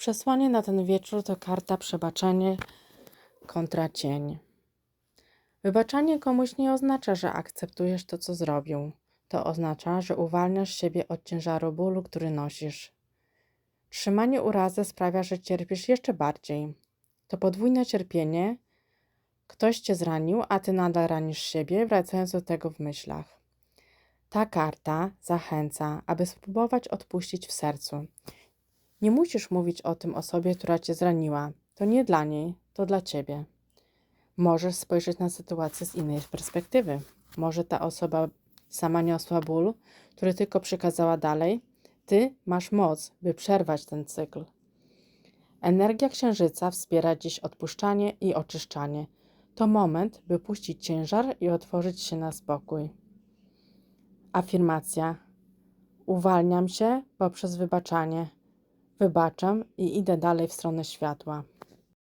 Przesłanie na ten wieczór to karta przebaczenie kontra cień. Wybaczanie komuś nie oznacza, że akceptujesz to, co zrobił. To oznacza, że uwalniasz siebie od ciężaru bólu, który nosisz. Trzymanie urazy sprawia, że cierpisz jeszcze bardziej. To podwójne cierpienie. Ktoś cię zranił, a ty nadal ranisz siebie, wracając do tego w myślach. Ta karta zachęca, aby spróbować odpuścić w sercu. Nie musisz mówić o tym osobie, która cię zraniła. To nie dla niej, to dla ciebie. Możesz spojrzeć na sytuację z innej perspektywy. Może ta osoba sama niosła ból, który tylko przekazała dalej. Ty masz moc, by przerwać ten cykl. Energia księżyca wspiera dziś odpuszczanie i oczyszczanie. To moment, by puścić ciężar i otworzyć się na spokój. Afirmacja. Uwalniam się poprzez wybaczanie. Wybaczam i idę dalej w stronę światła.